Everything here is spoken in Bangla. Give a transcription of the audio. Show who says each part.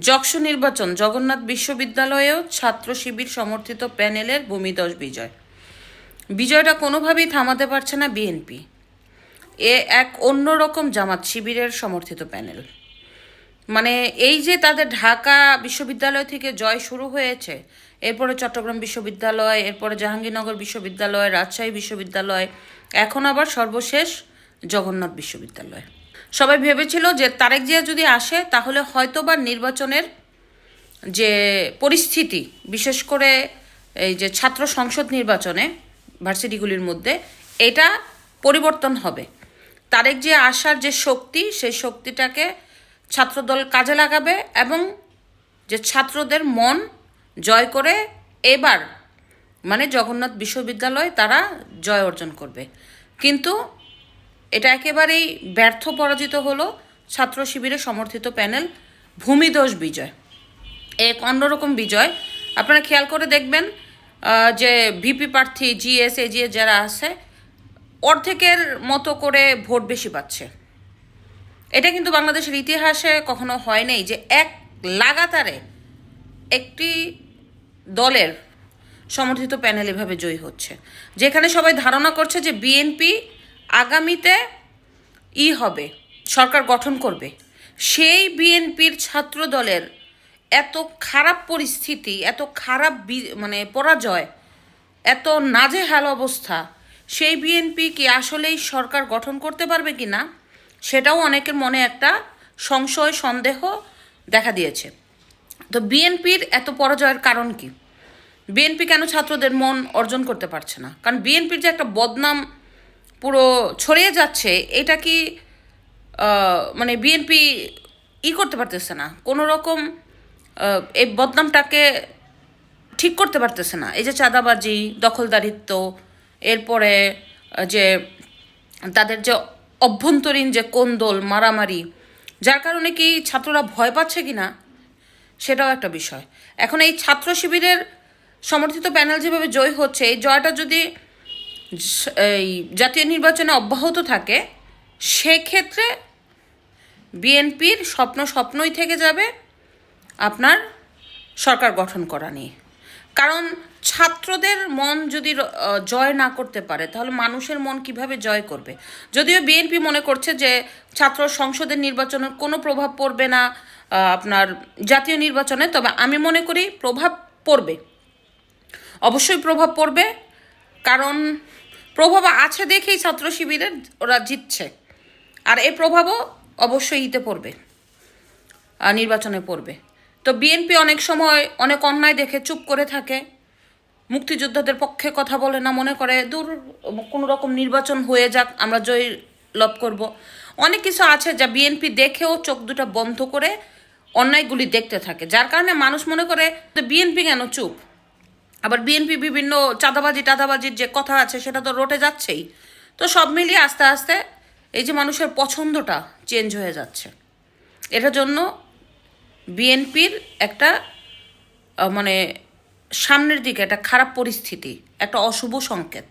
Speaker 1: যক্ষ নির্বাচন, জগন্নাথ বিশ্ববিদ্যালয়েও ছাত্র শিবির সমর্থিত প্যানেলের ভূমিদশ বিজয়। বিজয়টা কোনোভাবেই থামাতে পারছে না বিএনপি। এ এক অন্যরকম জামাত শিবিরের সমর্থিত প্যানেল। মানে এই যে তাদের ঢাকা বিশ্ববিদ্যালয় থেকে জয় শুরু হয়েছে, এরপরে চট্টগ্রাম বিশ্ববিদ্যালয়, এরপরে জাহাঙ্গীরনগর বিশ্ববিদ্যালয়, রাজশাহী বিশ্ববিদ্যালয়, এখন আবার সর্বশেষ জগন্নাথ বিশ্ববিদ্যালয়। সবাই ভেবেছিল যে তারেক জিয়া যদি আসে, তাহলে হয়তো বা নির্বাচনের যে পরিস্থিতি, বিশেষ করে এই যে ছাত্র সংসদ নির্বাচনে, ভার্সিটিগুলির মধ্যে, এটা পরিবর্তন হবে। তারেক যে আসার যে শক্তি, সেই শক্তিটাকে ছাত্রদল কাজে লাগাবে এবং যে ছাত্রদের মন জয় করে এবার মানে জগন্নাথ বিশ্ববিদ্যালয় তারা জয় অর্জন করবে। কিন্তু এটা একেবারেই ব্যর্থ পরাজিত হলো ছাত্র শিবিরে সমর্থিত প্যানেল ভূমিদোষ বিজয়। এক অন্যরকম বিজয়। আপনারা খেয়াল করে দেখবেন যে ভিপি প্রার্থী, জিএস, এজিএস যারা আছে, অর্ধেকের মতো করে ভোট বেশি পাচ্ছে। এটা কিন্তু বাংলাদেশের ইতিহাসে কখনো হয় নাই যে এক লাগাতারে একটি দলের সমর্থিত প্যানেল এভাবে জয়ী হচ্ছে। যেখানে সবাই ধারণা করছে যে বিএনপি আগামীতে ই হবে, সরকার গঠন করবে। সেই বিএনপির ছাত্র দলের এত খারাপ পরিস্থিতি, এত খারাপ মানে পরাজয়, এত নাজেহাল অবস্থা, সেই বিএনপি কি আসলেই সরকার গঠন করতে পারবে কি না, সেটাও অনেকের মনে একটা সংশয়, সন্দেহ দেখা দিয়েছে। তো বিএনপির এত পরাজয়ের কারণ কি? বিএনপি কেন ছাত্রদের মন অর্জন করতে পারছে না? কারণ বিএনপির যে একটা বদনাম পুরো ছড়িয়ে যাচ্ছে, এটা কি মানে বিএনপি ই করতে পারতেছে না? কোনো রকম এই বদনামটাকে ঠিক করতে পারতেছে না। এই যে চাঁদাবাজি, দখলদারিত্ব, এরপরে যে তাদের যে অভ্যন্তরীণ যে কোন্দল, মারামারি, যার কারণে কি ছাত্ররা ভয় পাচ্ছে কি না সেটাও একটা বিষয়। এখন এই ছাত্র শিবিরের সমর্থিত প্যানেল যেভাবে জয় হচ্ছে, এই জয়টা যদি এই জাতীয় নির্বাচনে অব্যাহত থাকে, সেক্ষেত্রে বিএনপির স্বপ্ন স্বপ্নই থেকে যাবে আপনার সরকার গঠন করা নিয়ে। কারণ ছাত্রদের মন যদি জয় না করতে পারে, তাহলে মানুষের মন কীভাবে জয় করবে? যদিও বিএনপি মনে করছে যে ছাত্র সংসদের নির্বাচনের কোনো প্রভাব পড়বে না আপনার জাতীয় নির্বাচনে, তবে আমি মনে করি প্রভাব পড়বে। অবশ্যই প্রভাব পড়বে, কারণ প্রভাব আছে দেখেই ছাত্র শিবিরের ওরা জিতছে। আর এই প্রভাবও অবশ্যই ইতে পড়বে নির্বাচনে পড়বে। তো বিএনপি অনেক সময় অনেক অন্যায় দেখে, চুপ করে থাকে, মুক্তিযোদ্ধাদের পক্ষে কথা বলে না, মনে করে দূর, কোনো রকম নির্বাচন হয়ে যাক, আমরা জয় লাভ করব। অনেক কিছু আছে যা বিএনপি দেখেও চোখ দুটো বন্ধ করে অন্যায়গুলি দেখতে থাকে। যার কারণে মানুষ মনে করে বিএনপি কেন চুপ? আবার বিএনপি বিভিন্ন চাঁদাবাজি, টাদাবাজির যে কথা আছে সেটা তো রটে যাচ্ছেই। তো সব মিলিয়ে আস্তে আস্তে এই যে মানুষের পছন্দটা চেঞ্জ হয়ে যাচ্ছে। এটার জন্য বিএনপির একটা মানে সামনের দিকে একটা খারাপ পরিস্থিতি, একটা অশুভ সংকেত।